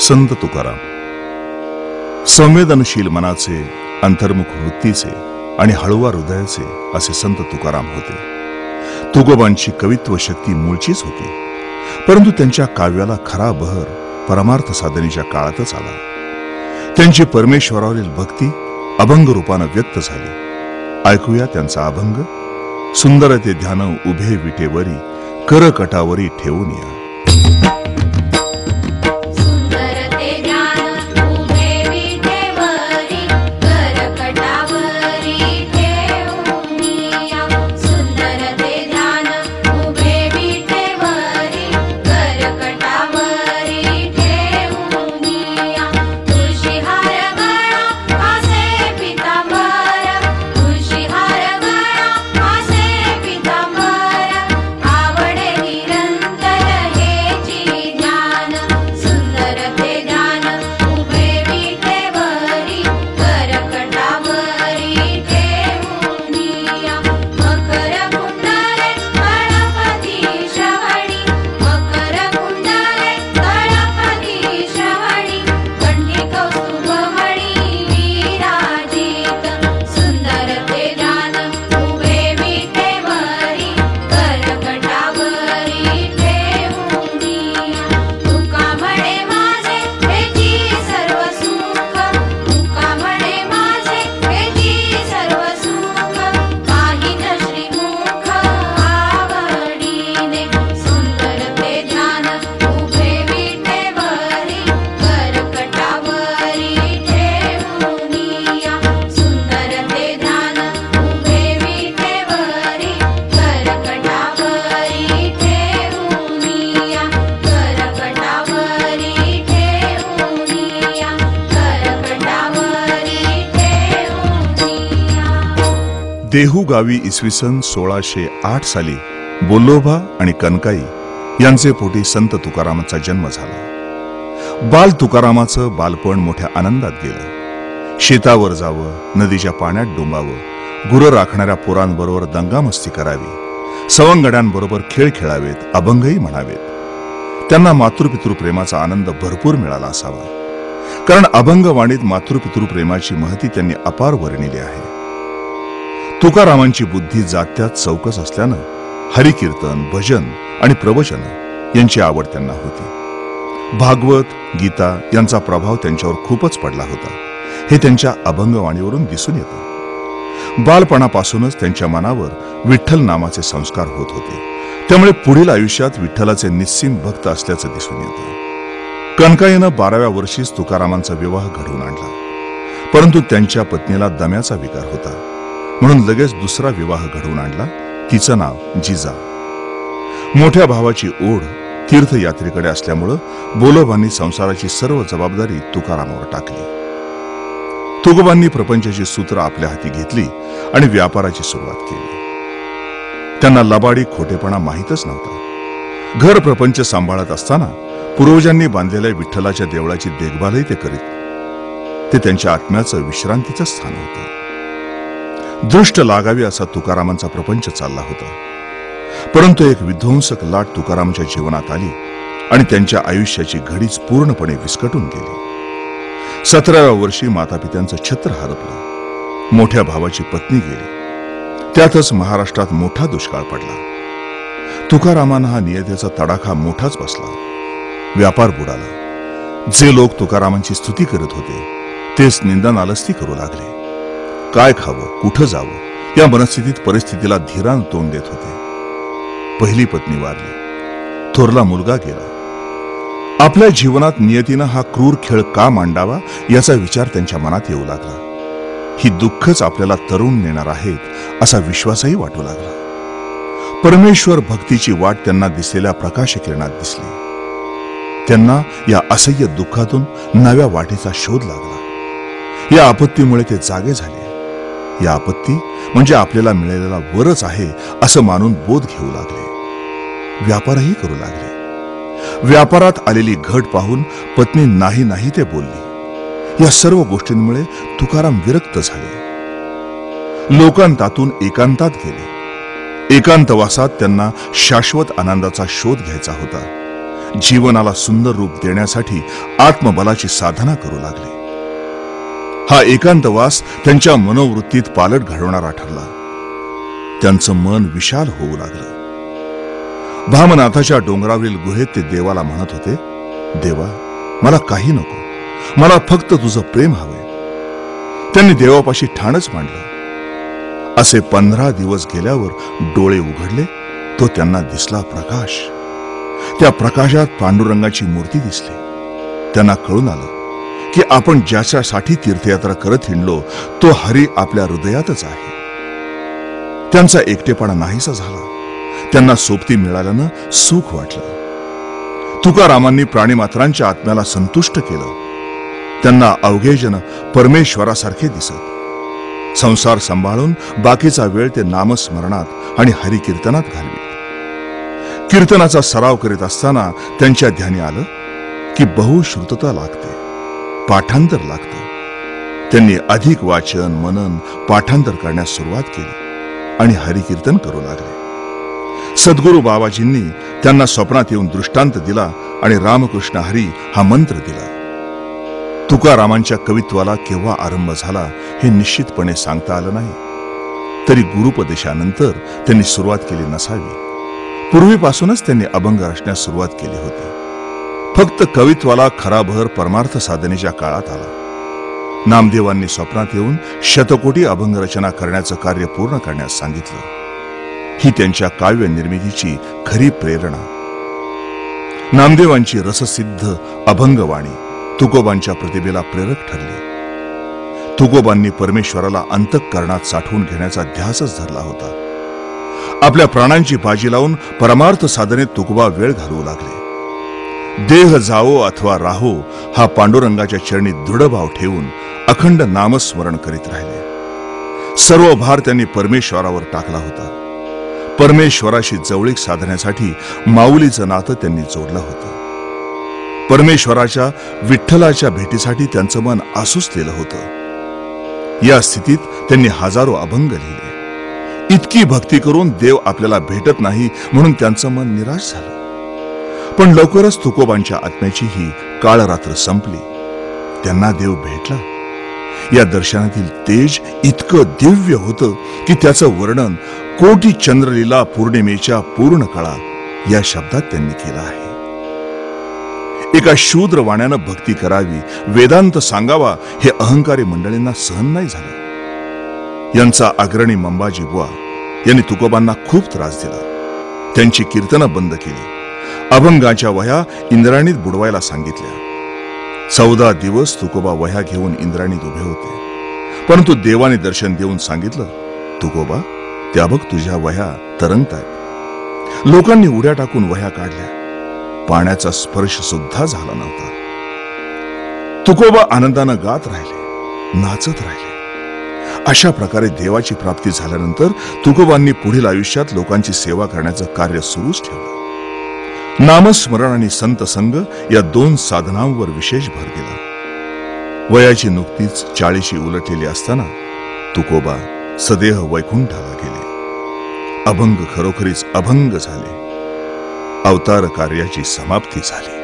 संत तुकाराम. संवेदनशील मनाचे अंतर्मुख वृत्तीचे आणि हळुवार हृदयाचे असे संत तुकाराम होते. तुकोबांची कवित्व शक्ती मूळचीच होती. परंतु त्यांच्या काव्याला खरा बहर परमार्थ साधनेच्या काळातच आला. त्यांची परमेश्वरावरील भक्ती अभंग रूपानं व्यक्त झाली. ऐकूया त्यांचा अभंग. सुंदर ते ध्यान उभे विटेवरी करकटावरी ठेवून या. देहू गावी इसवी सन सोळाशे आठ साली बोल्लोभा आणि कनकाई यांचे पोटी संत तुकारामाचा जन्म झाला. बाल तुकारामाचं बालपण मोठ्या आनंदात गेलं. शेतावर जावं नदीच्या पाण्यात डोंबावं गुरं राखणाऱ्या पोरांबरोबर दंगामस्ती करावी सवंगड्यांबरोबर खेळ खेळावेत अभंगही म्हणावेत. त्यांना मातृपितृ प्रेमाचा आनंद भरपूर मिळाला असावा. कारण अभंगवाणीत मातृपितृ प्रेमाची महती त्यांनी अपार वर्णिली आहे. तुकारामांची बुद्धी जात्यात चौकस असल्यानं हरिकीर्तन भजन आणि प्रवचन यांची आवड त्यांना होती. भागवत गीता यांचा प्रभाव त्यांच्यावर खूपच पडला होता. हे त्यांच्या अभंगवाणीवरून दिसून येतं. बालपणापासूनच त्यांच्या मनावर विठ्ठल नामाचे संस्कार होत होते. त्यामुळे पुढील आयुष्यात विठ्ठलाचे निस्सीम भक्त असल्याचं दिसून येतं. कनकाईनं बाराव्या वर्षीच तुकारामांचा विवाह घडवून आणला. परंतु त्यांच्या पत्नीला दम्याचा विकार होता. म्हणून लगेच दुसरा विवाह घडवून आणला. तिचं नाव जिजा. मोठ्या भावाची ओढ तीर्थयात्रेकडे असल्यामुळं बोलोबांनी संसाराची सर्व जबाबदारी तुकारामावर टाकली. तुकोबांनी प्रपंचाची सूत्र आपल्या हाती घेतली आणि व्यापाराची सुरुवात केली. त्यांना लबाडी खोटेपणा माहीतच नव्हता. घर प्रपंच सांभाळत असताना पूर्वजांनी बांधलेल्या विठ्ठलाच्या देवळाची देखभालही ते करीत. ते त्यांच्या आत्म्याचं विश्रांतीचं स्थान होतं. दृष्ट लागावी असा तुकारामांचा प्रपंच चालला होता. परंतु एक विध्वंसक लाट तुकारामच्या जीवनात आली आणि त्यांच्या आयुष्याची घडीच पूर्णपणे विस्कटून गेली. सतराव्या वर्षी मातापित्यांचं छत्र हरपलं. मोठ्या भावाची पत्नी गेली. त्यातच महाराष्ट्रात मोठा दुष्काळ पडला. तुकारामांना हा नियतेचा तडाखा मोठाच बसला. व्यापार बुडाला. जे लोक तुकारामांची स्तुती करत होते तेच निंदा नालस्ती करू लागले. काय खावं कुठं जावं या मनस्थितीत परिस्थितीला धीरान तोंड देत होते. पहिली पत्नी वारली. थोरला मुलगा गेला. आपल्या जीवनात नियतीनं हा क्रूर खेळ का मांडावा याचा विचार त्यांच्या मनात येऊ लागला. ही दुःखच आपल्याला तरुण नेणार आहेत असा विश्वासही वाटू लागला. परमेश्वर भक्तीची वाट त्यांना दिसलेल्या प्रकाश किरणात दिसली. त्यांना या असह्य दुःखातून नव्या वाटेचा शोध लागला. या आपत्तीमुळे ते जागे झाले. या आपत्ती म्हणजे आपल्याला मिळालेला वरच आहे असं मानून बोध घेऊ लागले. व्यापारही करू लागले. व्यापारात आलेली घट पाहून पत्नी नाही नाही ते बोलली. या सर्व गोष्टींमुळे तुकाराम विरक्त झाले. लोकांतातून एकांतात गेले. एकांतवासात त्यांना शाश्वत आनंदाचा शोध घ्यायचा होता. जीवनाला सुंदर रूप देण्यासाठी आत्मबलाची साधना करू लागले. हा एकांतवास त्यांच्या मनोवृत्तीत पालट घडवणारा ठरला. त्यांचं मन विशाल होऊ लागलं. भामनाथाच्या डोंगरावरील गुहेत ते देवाला म्हणत होते देवा मला काही नको. मला फक्त तुझं प्रेम हवे त्यांनी देवापाशी ठाणच मांडलं. असे पंधरा दिवस गेल्यावर डोळे उघडले तो त्यांना दिसला प्रकाश. त्या प्रकाशात पांडुरंगाची मूर्ती दिसली. त्यांना कळून आलं की आपण ज्याच्यासाठी तीर्थयात्रा करत हिंडलो तो हरी आपल्या हृदयातच आहे. त्यांचा एकटेपणा नाहीसा झाला. त्यांना सोबती मिळाल्यानं सुख वाटलं. तुकारामांनी प्राणीमात्रांच्या आत्म्याला संतुष्ट केलं. त्यांना अवघेजन परमेश्वरासारखे दिसत. संसार सांभाळून बाकीचा वेळ ते नामस्मरणात आणि हरिकीर्तनात घालवित. कीर्तनाचा सराव करीत असताना त्यांच्या ध्यानी आलं की बहुश्रुतता लागते. पाठांतर लागतं. त्यांनी अधिक वाचन मनन पाठांतर करण्यास सुरुवात केली आणि हरिकीर्तन करू लागले. सद्गुरू बाबाजींनी त्यांना स्वप्नात येऊन दृष्टांत दिला आणि रामकृष्ण हरी हा मंत्र दिला. तुकारामांच्या कवित्वाला केव्हा आरंभ झाला हे निश्चितपणे सांगता आलं नाही. तरी गुरुपदेशानंतर त्यांनी सुरुवात केली नसावी. पूर्वीपासूनच त्यांनी अभंग रचण्यास सुरुवात केली होती. फक्त कवित्वाला खरा भर परमार्थ साधनेच्या काळात आला. नामदेवांनी स्वप्नात येऊन शतकोटी अभंग रचना करण्याचं कार्य पूर्ण करण्यास सांगितलं. ही त्यांच्या काव्य निर्मितीची खरी प्रेरणा. नामदेवांची रससिद्ध अभंगवाणी तुकोबांच्या प्रतिभेला प्रेरक ठरली. तुकोबांनी परमेश्वराला अंतःकरणात साठवून घेण्याचा ध्यासच धरला होता. आपल्या प्राणांची बाजी लावून परमार्थ साधनेत तुकोबा वेळ घालवू लागले. देह जावो अथवा राहो हा पांडुरंगाच्या चरणी दृढभाव ठेवून अखंड नामस्मरण करीत राहिले. सर्व भार त्यांनी परमेश्वरावर टाकला होता. परमेश्वराशी जवळीक साधण्यासाठी माऊलीचं नातं त्यांनी जोडलं होतं. परमेश्वराच्या विठ्ठलाच्या भेटीसाठी त्यांचं मन आसुसलेलं होतं. या स्थितीत त्यांनी हजारो अभंग लिहिले. इतकी भक्ती करून देव आपल्याला भेटत नाही म्हणून त्यांचं मन निराश झालं. पण लवकरच तुकोबांच्या आत्म्याची ही काळ रात्र संपली. त्यांना देव भेटला. या दर्शनातील तेज इतकं दिव्य होतं की त्याचं वर्णन कोटी चंद्रलीला पौर्णिमेच्या पूर्ण काळा या शब्दात त्यांनी केलं आहे. एका शूद्र वाण्यानं भक्ती करावी वेदांत सांगावा हे अहंकारी मंडळींना सहन नाही झालं. यांचा अग्रणी मंबाजी बुवा यांनी तुकोबांना खूप त्रास दिला. त्यांची कीर्तनं बंद केली. अभंगाच्या वह्या इंद्राणीत बुडवायला सांगितल्या. चौदा दिवस तुकोबा वह्या घेऊन इंद्राणीत उभे होते. परंतु देवाने दर्शन देऊन सांगितलं तुकोबा त्या बघ तुझ्या वह्या तरंगतायत. लोकांनी उड्या टाकून वह्या काढल्या. पाण्याचा स्पर्श सुद्धा झाला नव्हता. तुकोबा आनंदानं गात राहिले नाचत राहिले. अशा प्रकारे देवाची प्राप्ती झाल्यानंतर तुकोबांनी पुढील आयुष्यात लोकांची सेवा करण्याचं कार्य सुरूच ठेवलं. नामस्मरण आणि संत संग या दोन साधनांवर विशेष भर दिला. वयाची नुकतीच चाळीशी उलटलेली असताना तुकोबा सदेह वैकुंठाला गेले. अभंग खरोखरीच अभंग झाले. अवतार कार्याची समाप्ती झाली.